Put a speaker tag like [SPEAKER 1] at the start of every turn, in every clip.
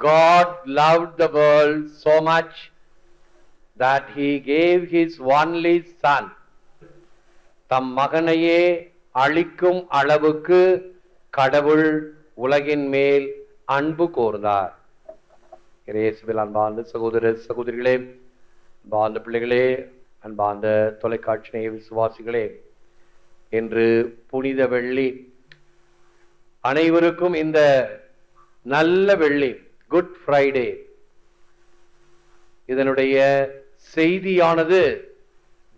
[SPEAKER 1] God loved the world so much that he gave his only son. தம் மகனையே அழிக்கும் அளவுக்கு கடவுள் உலகின் மேல் அன்பு கோர்ந்தார் இயேசுவில் அன்பார்ந்த சகோதர சகோதரிகளே அன்பார்ந்த பிள்ளைகளே அன்பார்ந்த தொலைக்காட்சி நேய விசுவாசிகளே என்று புனித வெள்ளி அனைவருக்கும் இந்த நல்ல வெள்ளி குட் ஃப்ரைடே இதனுடைய செய்தியானது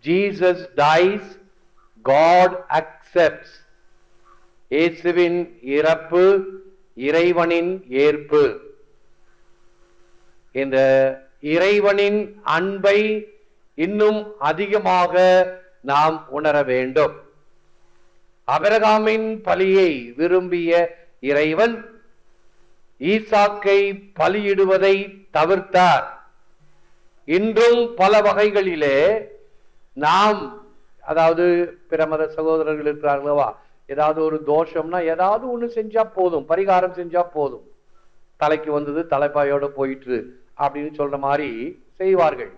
[SPEAKER 1] ஜீசஸ் டைஸ் காட் அக்செப்ட்ஸ் இயேசுவின் இறப்பு இறைவனின் ஏற்பு. இந்த இறைவனின் அன்பை இன்னும் அதிகமாக நாம் உணர வேண்டும். அபரகாமின் பலியை விரும்பிய இறைவன் ஈசாக்கை பலியிடுவதை தவிர்த்தார். இன்றும் பல வகைகளிலே நாம் அதாவது பிற மத சகோதரர்கள் இருக்கிறார்களவா ஏதாவது ஒரு தோஷம்னா ஏதாவது ஒன்று செஞ்சா போதும் பரிகாரம் செஞ்சா போதும். தலைக்கு வந்தது தலைப்பாயோட போயிட்டு அப்படின்னு சொல்ற மாதிரி செய்வார்கள்.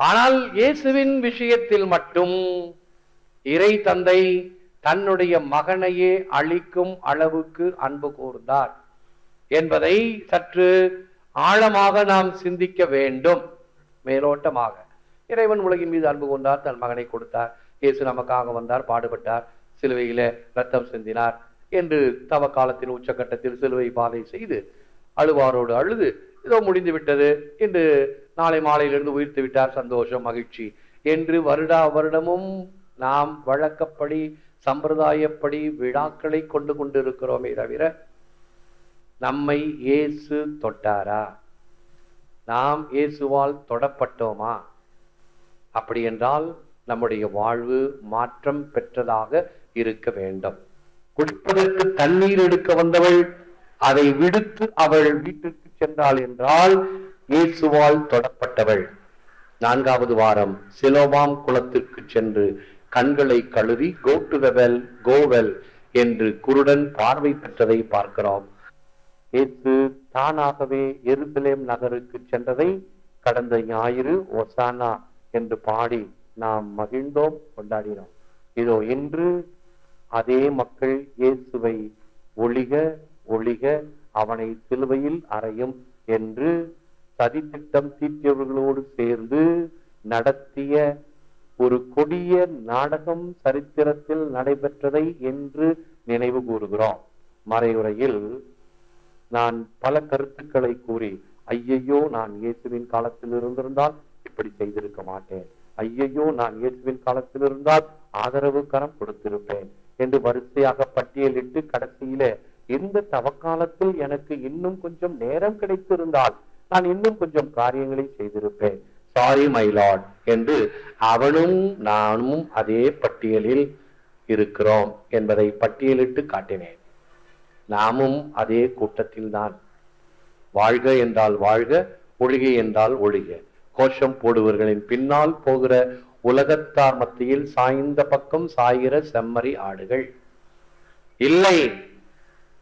[SPEAKER 1] ஆனால் இயேசுவின் விஷயத்தில் மட்டும் இறை தந்தை தன்னுடைய மகனையே அழிக்கும் அளவுக்கு அன்பு கூர்ந்தார். என்பதை சற்று ஆழமாக நாம் சிந்திக்க வேண்டும். மேலோட்டமாக. இறைவன் உலகின் மீது அன்பு கொண்டார் தன் மகனை கொடுத்தார். இயேசு நமக்காக வந்தார் பாடுபட்டார் சிலுவையில ரத்தம் சிந்தினார் என்று தவ காலத்தின் உச்சக்கட்டத்தில் சிலுவை பாதை செய்து அழுவாரோடு அழுது இதோ முடிந்து விட்டது என்று நாளை மாலையிலிருந்து உயிர்த்து விட்டார். சந்தோஷம் மகிழ்ச்சி. என்று வருடா வருடமும் நாம் வழக்கப்படி சம்பிரதாயப்படி விழாக்களை கொண்டு கொண்டிருக்கிறோமே தவிர நம்மை இயேசு தொட்டாரா? நாம் இயேசுவால் தொடப்பட்டோமா? அப்படி என்றால் நம்முடைய வாழ்வு மாற்றம் பெற்றதாக இருக்க வேண்டும். குடிப்பதற்கு தண்ணீர் எடுக்க வந்தவள் அதை விடுத்து அவள் வீட்டுக்கு சென்றாள் என்றால் இயேசுவால் தொடப்பட்டவள். நான்காவது வாரம் சிலோவாம் குளத்திற்கு சென்று கண்களை கழுவி கோ டு த வெல் கோவெல் என்று குருடன் பார்வை பெற்றதை பார்க்கிறோம். இயேசு தானாகவே எருசலேம் நகருக்கு சென்றதை கடந்த ஞாயிறு ஒசானா என்று பாடி நாம் மகிழ்ந்தோம் கொண்டாடினோம். இதோ இன்று அதே மக்கள் இயேசுவை ஒளிக ஒளிக அவனை சிலுவையில் அறையும் என்று சதித்திட்டம் தீட்டியவர்களோடு சேர்ந்து நடத்திய ஒரு கொடிய நாடகம் சரித்திரத்தில் நடைபெற்றதை என்று நினைவு கூறுகிறோம். மறையுறையில் நான் பல கருத்துக்களை கூறி ஐயையோ நான் இயேசுவின் காலத்தில் இருந்திருந்தால் இப்படி செய்திருக்க மாட்டேன். ஐயையோ நான் இயேசுவின் காலத்தில் இருந்தால் ஆதரவு கரம் கொடுத்திருப்பேன் என்று வரிசையாக பட்டியலிட்டு கடைசியில இந்த தவக்காலத்தில் எனக்கு இன்னும் கொஞ்சம் நேரம் கிடைத்திருந்தால் நான் இன்னும் கொஞ்சம் காரியங்களை செய்திருப்பேன். சாரி மை லார்ட் என்று அவனும் நானும் அதே பட்டியலில் இருக்கிறோம் என்பதை பட்டியலிட்டு காட்டினேன். நாமும் அதே கூட்டத்தில் தான் வாழ்க என்றால் வாழ்க ஒழிக என்றால் ஒழிக. கோஷம் போடுவர்களின் பின்னால் போகிற உலகத்தார் மத்தியில் சாய்ந்த பக்கம் சாயிற செம்மறி ஆடுகள். இல்லை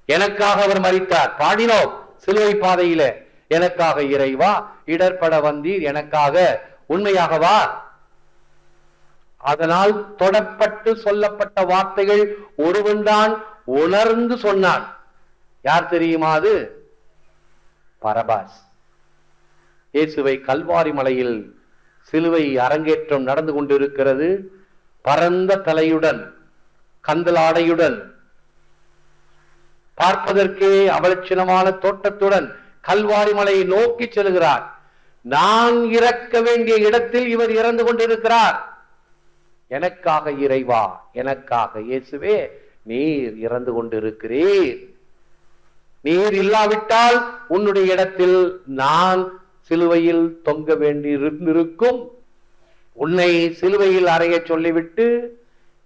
[SPEAKER 1] எனக்காக அவர் மறித்தார். பாடினோம் சிலுவை பாதையில. எனக்காக இறைவா இடர்பட வந்தீர் எனக்காக. உண்மையாகவா? அதனால் தொடப்பட்டு சொல்லப்பட்ட வார்த்தைகள் ஒருவன்தான் உணர்ந்து சொன்னான். யார் தெரியுமா அது? பரபாஸ். இயேசுவை கல்வாரி மலையில் சிலுவை அரங்கேற்றம் நடந்து கொண்டிருக்கிறது. பரந்த தலையுடன் கந்தலாடையுடன் பார்ப்பதற்கே அவலட்சணமான தோட்டத்துடன் கல்வாரி மலையை நோக்கி செல்கிறார். நான் இறக்க வேண்டிய இடத்தில் இவர் இறந்து கொண்டிருக்கிறார். எனக்காக இறைவா எனக்காக இயேசுவே நீர் இறந்து கொண்டிருக்கிறீர். நீர் இல்லாவிட்டால் உன்னுடைய இடத்தில் நான் சிலுவையில் தொங்க வேண்டியிருந்திருக்கும். உன்னை சிலுவையில் அறைய சொல்லிவிட்டு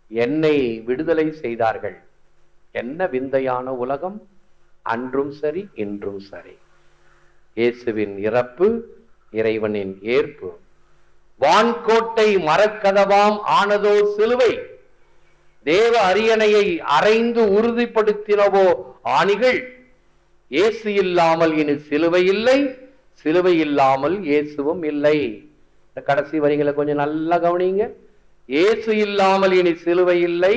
[SPEAKER 1] என்னை விடுதலை செய்தார்கள். என்ன விந்தையான உலகம். அன்றும் சரி இன்றும் சரி. இயேசுவின் இறப்பு இறைவனின் ஏற்பு. வான்கோட்டை மரக்கதவாம் ஆனதோ சிலுவை. தேவ அரியணையை அரைந்து உறுதிப்படுத்தினவோ ஆணிகள். இயேசு இல்லாமல் இனி சிலுவை இல்லை சிலுவை இல்லாமல் இயேசுவும் இல்லை. இந்த கடைசி வரிகளை கொஞ்சம் நல்லா கவனிங்க. இயேசு இல்லாமல் இனி சிலுவை இல்லை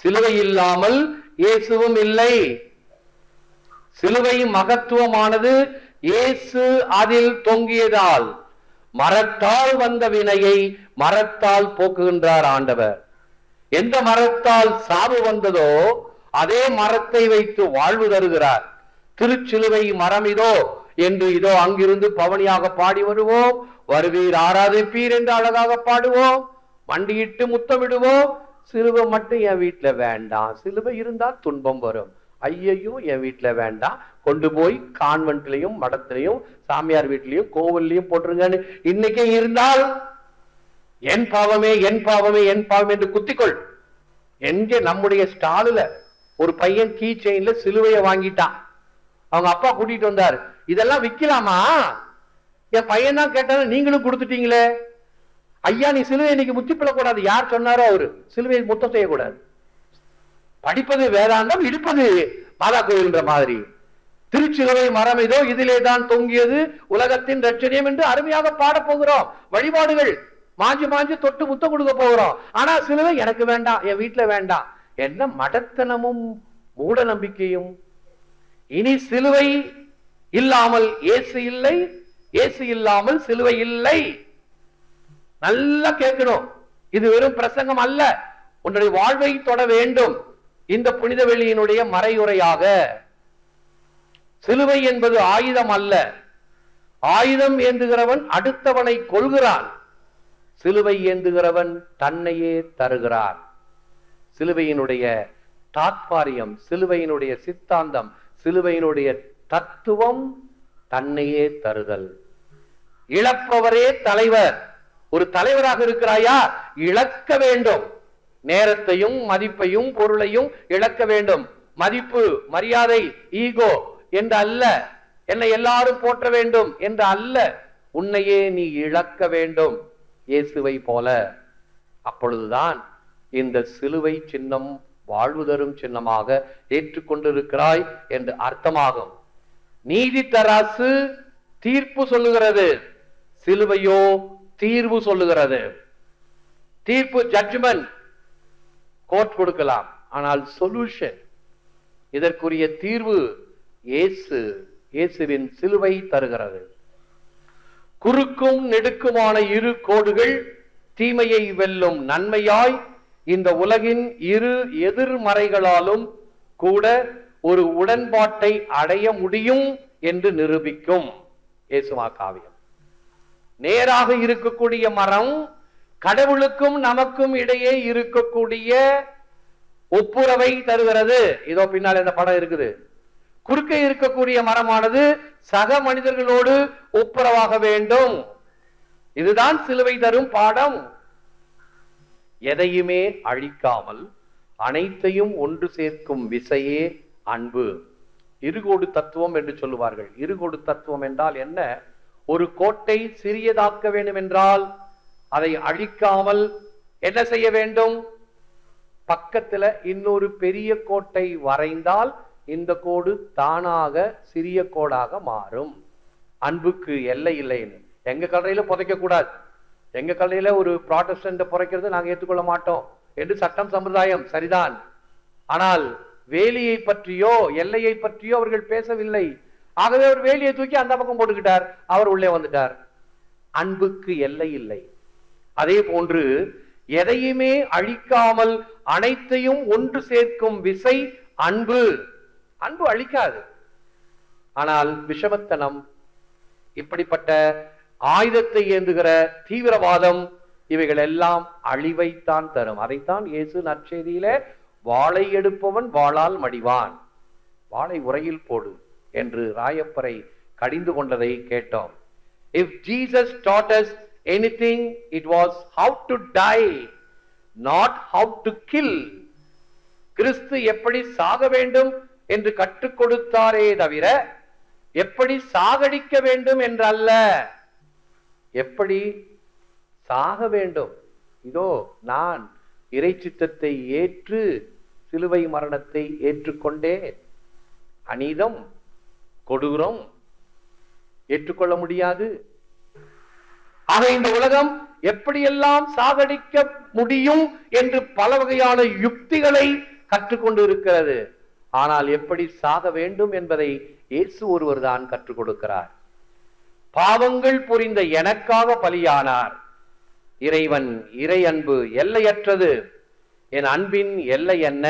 [SPEAKER 1] சிலுவை இல்லாமல் இயேசுவும் இல்லை. சிலுவை மகத்துவமானது இயேசு அதில் தொங்கியதால் மரத்தால் வந்த வினையை மரத்தால் போக்குகின்றார் ஆண்டவர். எந்த மரத்தால் சாவு வந்ததோ அதே மரத்தை வைத்து வாழ்வு தருகிறார். திருச்சிலுவை மரம் இதோ என்று இதோ அங்கிருந்து பவனியாக பாடி வருவோம். வருவீர் ஆராதிப்பீர் என்று அழகாக பாடுவோம். வண்டியிட்டு முத்தமிடுவோம். சிலுவை மட்டும் என் வீட்டுல வேண்டாம். சிலுவை இருந்தால் துன்பம் வரும். ஐயையோ என் வீட்டில் வேண்டாம் கொண்டு போய் கான்வென்ட்லையும் மடத்திலையும் சாமியார் வீட்லையும் கோவில்லையும் போட்டுருங்கன்னு இன்னைக்கே இருந்தால் என் பாவமே என் பாவமே என் பாவம் என்று குத்திக்கொள். எங்க நம்முடைய ஸ்டாலில் ஒரு பையன் கீ செயின்ல சிலுவையை வாங்கிட்டான். அவங்க அப்பா கூட்டிட்டு வந்தார். இதெல்லாம் விற்கலாமா என் பையன் தான் கேட்டாலும் நீங்களும் கொடுத்துட்டீங்களே? ஐயா நீ சிலுவை இன்னைக்கு முத்தி யார் சொன்னாரோ அவரு. சிலுவையை முத்தம் செய்யக்கூடாது. படிப்பது வேதாந்தம் இடிப்பது மாதா கோயில்ன்ற மாதிரி. திருச்சிலுவை மரம் இதோ இதிலே தான் தொங்கியது உலகத்தின் ரட்சணியம் என்று அருமையாக பாடப் போகிறோம். வழிபாடுகள் மாஞ்சு மாஞ்சு தொட்டு முத்தம் கொடுக்க போகிறோம். ஆனா சிலுவை எனக்கு வேண்டாம் என் வீட்டுல வேண்டாம். என்ன மடத்தனமும் மூட நம்பிக்கையும். இனி சிலுவை இல்லாமல் ஏசு இல்லை ஏசு இல்லாமல் சிலுவை இல்லை. நல்லா கேட்கணும். இது வெறும் பிரசங்கம் அல்ல. உன்னுடைய வாழ்வை தொட வேண்டும். இந்த புனித வெளியினுடைய மறையுறையாக சிலுவை என்பது ஆயுதம் அல்ல. ஆயுதம் ஏந்துகிறவன் அடுத்தவனை கொள்கிறான் சிலுவை ஏந்துகிறவன் தன்னையே தருகிறான். சிலுவையினுடைய தாத்பாரியம் சிலுவையினுடைய சித்தாந்தம் சிலுவையினுடைய தத்துவம் தன்னையே தருதல். இழப்பவரே தலைவர். ஒரு தலைவராக இருக்கிறாயா? இழக்க வேண்டும். நேரத்தையும் மதிப்பையும் பொருளையும் இழக்க வேண்டும். மதிப்பு மரியாதை ஈகோ என்று அல்ல. என்னை எல்லாரும் போற்ற வேண்டும் என்று அல்ல. உன்னையே நீ இழக்க வேண்டும். இயேசுவை போல. அப்பொழுதுதான் இந்த சிலுவை சின்னம் வாழ்வு தரும் சின்னமாக ஏற்றுக்கொண்டிருக்கிறாய் என்று அர்த்தமாகும். நீதி தராசு தீர்ப்பு சொல்லுகிறது. சிலுவையோ தீர்வு சொல்லுகிறது. தீர்ப்பு ஜட்ஜ்மெண்ட் கோட் கொடுக்கலாம். ஆனால் சொல்யூஷன் இதற்குரிய தீர்வு இயேசு இயேசுவின் சிலுவை தருகிறது. குறுக்கும் நெடுக்குமான இரு கோடுகள் தீமையை வெல்லும் நன்மையாய் இந்த உலகின் இரு எதிர்மறைகளாலும் கூட ஒரு உடன்பாட்டை அடைய முடியும் என்று நிரூபிக்கும். இயேசுமா காவியம். நேராக இருக்கக்கூடிய மரம் கடவுளுக்கும் நமக்கும் இடையே இருக்கக்கூடிய ஒப்புரவை தருகிறது. இதோ பின்னால் இந்த படம் இருக்குது. குறுக்கே இருக்கக்கூடிய மரமானது சக மனிதர்களோடு ஒப்புரவாக வேண்டும். இதுதான் சிலுவை தரும் பாடம். எதையுமே அழிக்காமல் அனைத்தையும் ஒன்று சேர்க்கும் விசையே அன்பு. இருகோடு தத்துவம் என்று சொல்லுவார்கள். இருகோடு தத்துவம் என்றால் என்ன? ஒரு கோட்டை சிறியதாக்க வேண்டும் என்றால் அதை அழிக்காமல் என்ன செய்ய வேண்டும்? பக்கத்துல இன்னொரு பெரிய கோட்டை வரைந்தால் இந்த கோடு தானாக சிறிய கோடாக மாறும். அன்புக்கு எல்லை இல்லைன்னு. எங்க கல்றையில புதைக்க கூடாது. எங்க கல்றையில ஒரு ப்ராட்டஸ்டன்ட் புதைக்கிறது நாங்க ஏற்றுக்கொள்ள மாட்டோம் என்று சட்டம் சம்பிரதாயம் சரிதான். ஆனால் வேலியை பற்றியோ எல்லையை பற்றியோ அவர்கள் பேசவில்லை. ஆகவே அவர் வேலியை தூக்கி அந்த பக்கம் போட்டுக்கிட்டார். அவர் உள்ளே வந்துட்டார். அன்புக்கு எல்லை இல்லை. அதே போன்று எதையுமே அழிக்காமல் அனைத்தையும் ஒன்று சேர்க்கும் விசை அன்பு. அன்பு அழிக்காது. ஆனால் விஷமத்தனம் இப்படிப்பட்ட ஆயுதத்தை ஏந்துகிற தீவிரவாதம் இவைகள் எல்லாம் அழிவைத்தான் தரும். அதைத்தான் இயேசு நற்செய்தியில வாளை எடுப்பவன் வாளால் மடிவான். வாளை உரையில் போடு என்று ராயப்பரை கடிந்து கொண்டதை கேட்டோம். If Jesus taught us anything it was how to die not how to kill. கிறிஸ்து எப்படி சாக வேண்டும் என்று கற்றுக் கொடுத்தாரே தவிர எப்படி சாகடிக்க வேண்டும் என்றல்ல. எப்படி சாக வேண்டும்? இதோ நான் இறைச்சித்தத்தை ஏற்று சிலுவை மரணத்தை ஏற்றுக்கொண்டேன். அநீதம் கொடூரம் ஏற்றுக்கொள்ள முடியாது. ஆக இந்த உலகம் எப்படியெல்லாம் சாகடிக்க முடியும் என்று பல வகையான யுக்திகளை கற்றுக்கொண்டு இருக்கிறது ஆனால் எப்படி சாக வேண்டும் என்பதை இயேசு ஒருவர் தான் கற்றுக் கொடுக்கிறார். பாவங்கள் புரிந்த எனக்காக பலியானார். இறைவன் இறை அன்பு எல்லையற்றது. என் அன்பின் எல்லை என்ன?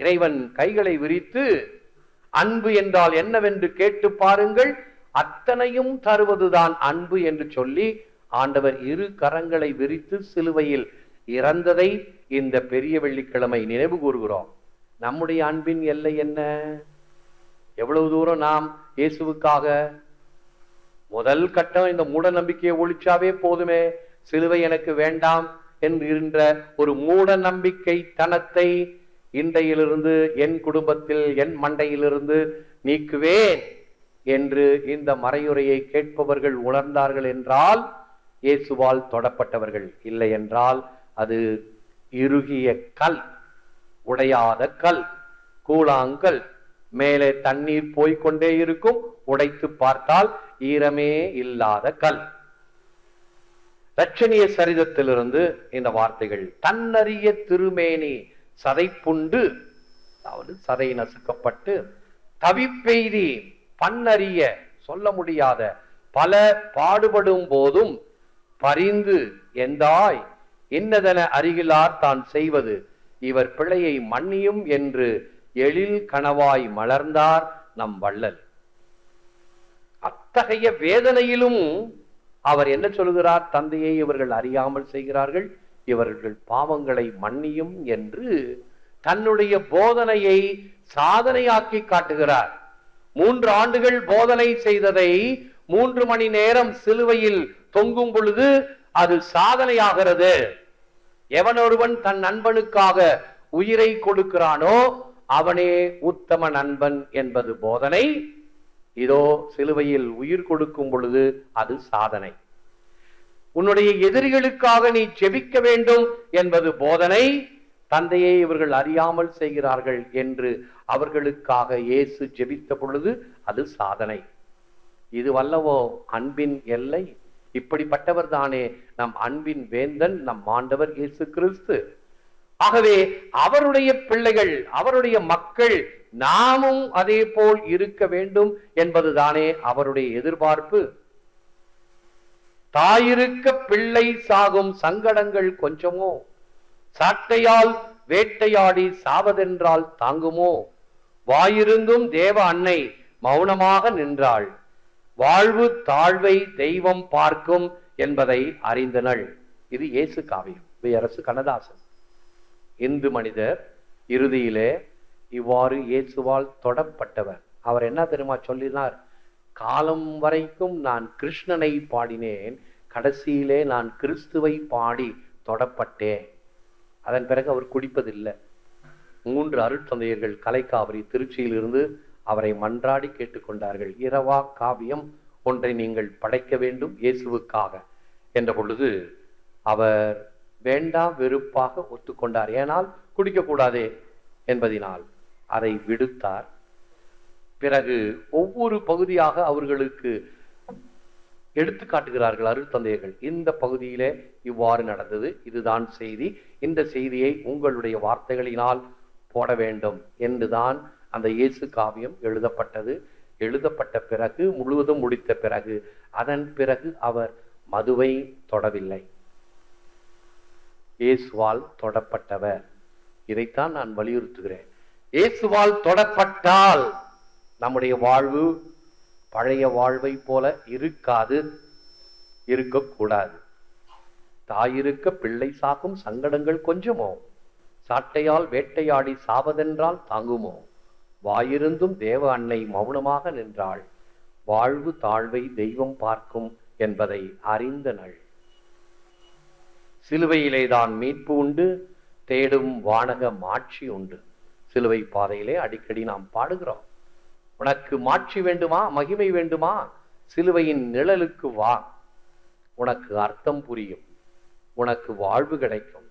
[SPEAKER 1] இறைவன் கைகளை விரித்து அன்பு என்றால் என்னவென்று கேட்டு பாருங்கள். அத்தனையும் தருவதுதான் அன்பு என்று சொல்லி ஆண்டவர் இரு கரங்களை விரித்து சிலுவையில் இறந்ததை இந்த பெரிய வெள்ளிக்கிழமை நினைவு கூறுகிறோம். நம்முடைய அன்பின் எல்லை என்ன? எவ்வளவு தூரம் நாம் இயேசுவுக்காக முதல் கட்டம் இந்த மூட நம்பிக்கையை ஒழிச்சாவே போதுமே சிலுவை எனக்கு வேண்டாம் என்கின்ற ஒரு மூட நம்பிக்கை தனத்தை இன்றையிலிருந்து என் குடும்பத்தில் என் மண்டையிலிருந்து நீக்குவேன். என்று இந்த மறையுறையை கேட்பவர்கள் உணர்ந்தார்கள் என்றால் இயேசுவால் தொடப்பட்டவர்கள் இல்லை என்றால் அது இறுகிய கல் உடையாத கல் கூழாங்கல் மேலே தண்ணீர் போய்க்கொண்டே இருக்கும் உடைத்து பார்த்தால் ஈரமே இல்லாத கல். ரட்சணிய சரிதத்திலிருந்து இந்த வார்த்தைகள் தன்னறிய திருமேனி சதைப்புண்டு அதாவது சதை நசுக்கப்பட்டு தவிப்பெய்தி பன்னறிய சொல்ல முடியாத பல பாடுபடும் போதும் பரிந்து எந்தாய் இன்னதென அருகிலார் தான் செய்வது. இவர் பிழையை மன்னியும் என்று எழில் கனவாய் மலர்ந்தார் நம் வள்ளல். அத்தகைய வேதனையிலும் அவர் என்ன சொல்கிறார்? தந்தையை இவர்கள் அறியாமல் செய்கிறார்கள். இவர்கள் பாவங்களை மன்னியும் என்று தன்னுடைய போதனையை சாதனையாக்கி காட்டுகிறார். மூன்று ஆண்டுகள் போதனை செய்ததை மூன்று மணி நேரம் சிலுவையில் தொங்கும் பொழுது அது சாதனையாகிறது. எவன் ஒருவன் தன் நண்பனுக்காக உயிரை கொடுக்கிறானோ அவனே உத்தம நண்பன் என்பது போதனை. இதோ சிலுவையில் உயிர் கொடுக்கும் பொழுது அது சாதனை. உன்னுடைய எதிரிகளுக்காக நீ செபிக்க வேண்டும் என்பது போதனை. தந்தையை இவர்கள் அறியாமல் செய்கிறார்கள் என்று அவர்களுக்காக இயேசு ஜெபித்த பொழுது அது சாதனை. இது வல்லவோ அன்பின் எல்லை? இப்படிப்பட்டவர் தானே நம் அன்பின் வேந்தன் நம் ஆண்டவர் இயேசு கிறிஸ்து. ஆகவே அவருடைய பிள்ளைகள் அவருடைய மக்கள் நாமும் அதே போல் இருக்க வேண்டும் என்பதுதானே அவருடைய எதிர்பார்ப்பு. தாயிருக்க பிள்ளை சாகும் சங்கடங்கள் கொஞ்சமோ? சாட்டையால் வேட்டையாடி சாவதென்றால் தாங்குமோ? வாயிருந்தும் தேவ அன்னை மௌனமாக நின்றாள். வாழ்வு தாழ்வை தெய்வம் பார்க்கும் என்பதை அறிந்தனள். இது இயேசு காவியம். அரசு கண்ணதாசன். இந்து மனிதர் இறுதியிலே இவ்வாறு இயேசுவால் தொடப்பட்டவர். அவர் என்ன தெரியுமா சொல்லினார்? காலம் வரைக்கும் நான் கிருஷ்ணனை பாடினேன் கடைசியிலே நான் கிறிஸ்துவை பாடி தொடப்பட்டேன். அதன் பிறகு அவர் குடிப்பதில்லை. மூன்று அருட்தந்தையர்கள் கலைக்காவிரி திருச்சியிலிருந்து அவரை மன்றாடி கேட்டுக்கொண்டார்கள். இரவா காவியம் ஒன்றை நீங்கள் படைக்க வேண்டும் இயேசுவுக்காக என்ற பொழுது அவர் வேண்டா வெறுப்பாக ஒத்துக்கொண்டார். ஏனால் குடிக்கக்கூடாதே என்பதினால் அதை விடுத்தார். பிறகு ஒவ்வொரு பகுதியாக அவர்களுக்கு எடுத்து காட்டுகிறார்கள் அருள் தந்தையர்கள். இந்த பகுதியிலே இவ்வாறு நடந்தது. இதுதான் செய்தி. இந்த செய்தியை உங்களுடைய வார்த்தைகளினால் போட வேண்டும் என்றுதான் அந்த இயேசு காவியம் எழுதப்பட்டது. எழுதப்பட்ட பிறகு முழுவதும் முடித்த பிறகு அதன் பிறகு அவர் மதுவை தொடவில்லை. இயேசுவால் தொடப்பட்டவர். இதைத்தான் நான் வலியுறுத்துகிறேன். இயேசுவால் தொடப்பட்டால் நம்முடைய வாழ்வு பழைய வாழ்வை போல இருக்காது இருக்கக்கூடாது. தாயிருக்க பிள்ளை சாகும் சங்கடங்கள் கொஞ்சமோ? சாட்டையால் வேட்டையாடி சாவதென்றால் தாங்குமோ? வாயிருந்தும் தேவ அன்னை மௌனமாக நின்றாள். வாழ்வு தாழ்வை தெய்வம் பார்க்கும் என்பதை அறிந்த நள். சிலுவையிலேதான் மீட்பு உண்டு தேடும் வானக மாட்சி உண்டு. சிலுவை பாதையிலே அடிக்கடி நாம் பாடுகிறோம். உனக்கு மாட்சி வேண்டுமா மகிமை வேண்டுமா? சிலுவையின் நிழலுக்கு வா. உனக்கு அர்த்தம் புரியும். உனக்கு வாழ்வு கிடைக்கும்.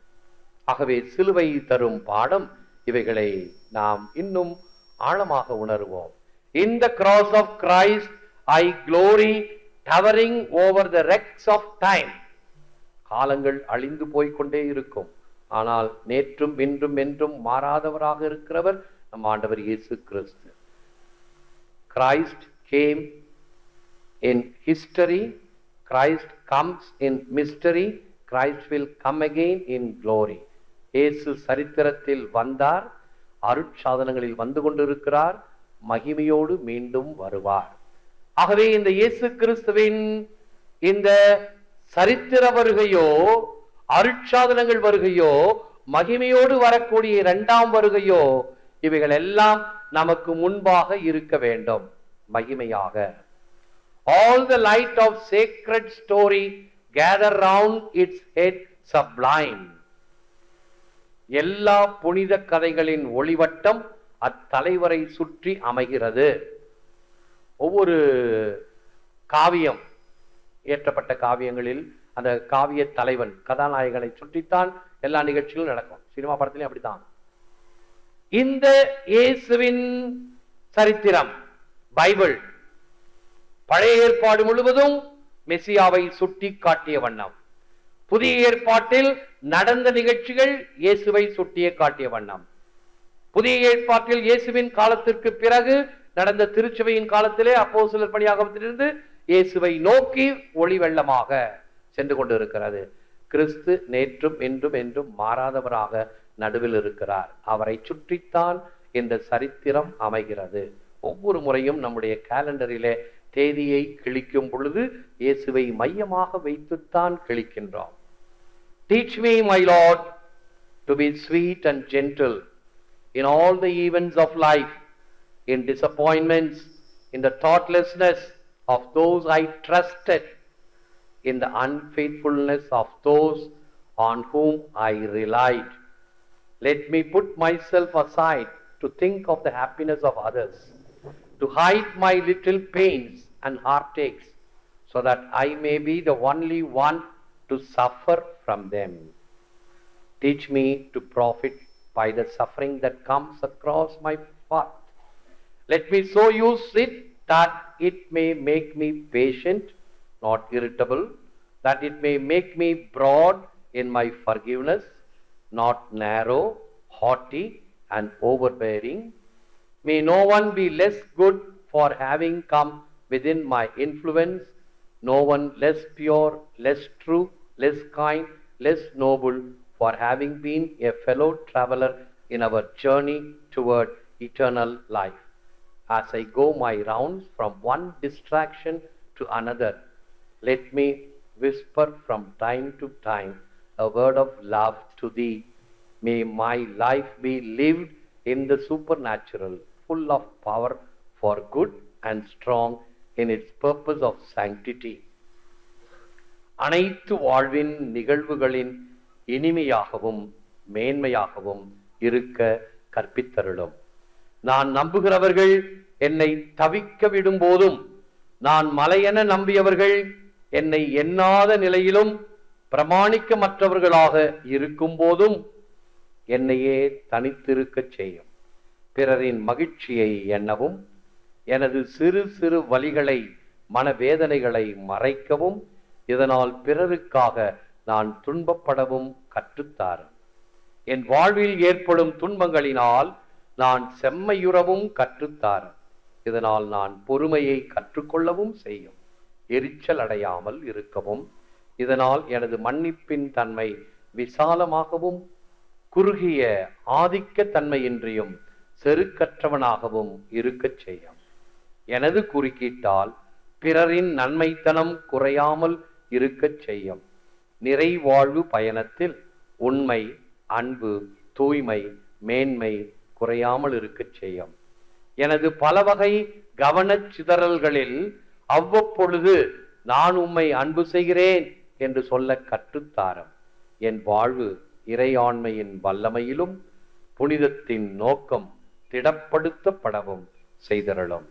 [SPEAKER 1] ஆகவே சிலுவை தரும் பாடம் இவைகளை நாம் இன்னும் ஆழமாக உணர்வோம். In the cross of Christ I glory towering over the wrecks of time காலங்கள் அழிந்து போய்கொண்டே இருக்கும். ஆனால் நேற்றும் இன்றும் என்றும் மாறாதவராக இருக்கிறவர் நம் ஆண்டவர் இயேசு கிறிஸ்து. Christ came in history, Christ comes in mystery, Christ will come again in glory. இயேசு சரித்திரத்தில் வந்தார் அருட்சாதனங்களில் வந்து கொண்டிருக்கிறார் மகிமையோடு மீண்டும் வருவார் ஆகவே இந்த இயேசு கிறிஸ்துவின் இந்த சரித்திர வருகையோ அருட்சாதனங்கள் வருகையோ மகிமையோடு வரக்கூடிய இரண்டாம் வருகையோ இவைகள் எல்லாம் நமக்கு முன்பாக இருக்க வேண்டும். மகிமையாக. All the light of sacred story gather round its head sublime எல்லா புனித கதைகளின் ஒளிவட்டம் அத்தலைவரை சுற்றி அமைகிறது. ஒவ்வொரு காவியம் இயற்றப்பட்ட காவியங்களில் அந்த காவிய தலைவன் கதாநாயகனை சுற்றித்தான் எல்லா நிகழ்ச்சிகளும் நடக்கும். சினிமா படத்திலையும் அப்படித்தான். இந்த இயேசுவின் சரித்திரம் பைபிள் பழைய ஏற்பாடு முழுவதும் மெசியாவை சுட்டி காட்டிய வண்ணம். புதிய ஏற்பாட்டில் நடந்த நிகழ்ச்சிகள் இயேசுவை சுட்டிய காட்டிய வண்ணம். புதிய ஏற்பாட்டில் இயேசுவின் காலத்திற்கு பிறகு நடந்த திருச்சபையின் காலத்திலே அப்போ சிலர் பணியாகத்திலிருந்து இயேசுவை நோக்கி ஒளி வெள்ளமாக சென்று கொண்டிருக்கிறது. கிறிஸ்து நேற்றும் இன்றும் என்றும் மாறாதவராக நடுவில் இருக்கிறார் அவரை சுற்றித்தான் இந்த சரித்திரம் அமைகிறது ஒவ்வொரு முறையும் நம்முடைய கேலண்டரிலே தேதியை கிழிக்கும் பொழுது இயேசுவை மையமாக வைத்துத்தான் கிழிக்கின்றோம் teach me my lord to be sweet and gentle in all the events of life in disappointments in the thoughtlessness of those I trusted in the unfaithfulness of those on whom I relied Let me put myself aside to think of the happiness of others, to hide my little pains and heartaches, so that I may be the only one to suffer from them. Teach me to profit by the suffering that comes across my path. Let me so use it that it may make me patient, not irritable, that it may make me broad in my forgiveness, not narrow, haughty, and overbearing. May no one be less good for having come within my influence, no one less pure, less true, less kind, less noble for having been a fellow traveler in our journey toward eternal life. As I go my rounds from one distraction to another, let me whisper from time to time a word of love to thee. May my life be lived in the supernatural, full of power for good and strong in its purpose of sanctity. அனைத்து வாழ்வின் நிகழ்வுகளின் இனிமையாகவும் மேன்மையாகவும் இருக்க கற்பித்தருளும் நான் நம்புகிறவர்கள் என்னை தவிக்க விடும் போதும் நான் மலையென நம்பியவர்கள் என்னை எண்ணாத நிலையிலும் பிரமாணிக்கமற்றவர்களாக இருக்கும் போதும் என்னையே தனித்திருக்கச் செய்யும். பிறரின் மகிழ்ச்சியை எண்ணவும் எனது சிறு சிறு வழிகளை மனவேதனைகளை மறைக்கவும் இதனால் பிறருக்காக நான் துன்பப்படவும் கற்றுத்தாரும் என் வாழ்வில் ஏற்படும் துன்பங்களினால் நான் செம்மையுறவும் கற்றுத்தாரும் இதனால் நான் பொறுமையை கற்றுக்கொள்ளவும் செய்யும். எரிச்சல் அடையாமல் இருக்கவும் இதனால் எனது மன்னிப்பின் தன்மை விசாலமாகவும் குறுகிய ஆதிக்க தன்மையின்றியும் செருக்கற்றவனாகவும் இருக்கச் செய்யும். எனது குறுக்கீட்டால் பிறரின் நன்மைத்தனம் குறையாமல் இருக்கச் செய்யும். நிறைவாழ்வு பயணத்தில் உண்மை அன்பு தூய்மை மேன்மை குறையாமல் இருக்கச் செய்யும். எனது பல வகை கவனச் சிதறல்களில் அவ்வப்பொழுது நான் உம்மை அன்பு செய்கிறேன். என்று சொல்ல கற்றுத்தாரம். என் வாழ்வு இறையாண்மையின் வல்லமையிலும் புனிதத்தின் நோக்கம் திடப்படுத்தப்படவும் செய்தருளும்.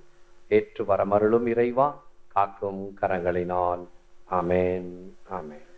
[SPEAKER 1] ஏற்று வரமருளும் இறைவா காக்கும் கரங்களினால். அமேன் அமேன்